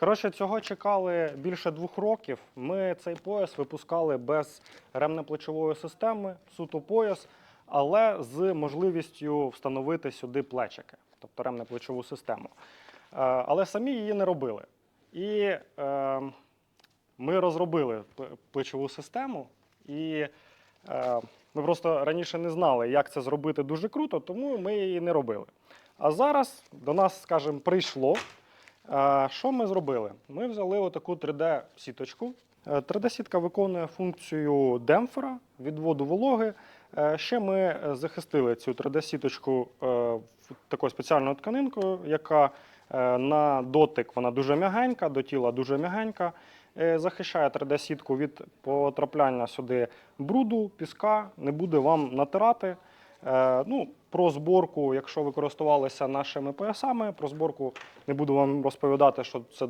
Коротше, цього чекали більше двох років. Ми цей пояс випускали без ремно-плечової системи, суто пояс, але з можливістю встановити сюди плечики, тобто ремно-плечову систему. Е, Але самі її не робили. І е, ми розробили плечову систему, і е, ми просто раніше не знали, як це зробити дуже круто, тому ми її не робили. А зараз до нас, скажімо, прийшло. Е, Що ми зробили? Ми взяли отаку 3D-сіточку. 3D-сітка виконує функцію демпфера, відводу вологи. Е, Ще ми е, захистили цю 3D-сіточку е, такою спеціальною тканинкою, яка е, на дотик вона дуже м'ягенька, до тіла дуже м'ягенька. Е, Захищає 3D-сітку від потрапляння сюди бруду, піска, не буде вам натирати. Е, Ну, про зборку, якщо ви користувалися нашими поясами, про зборку не буду вам розповідати, що це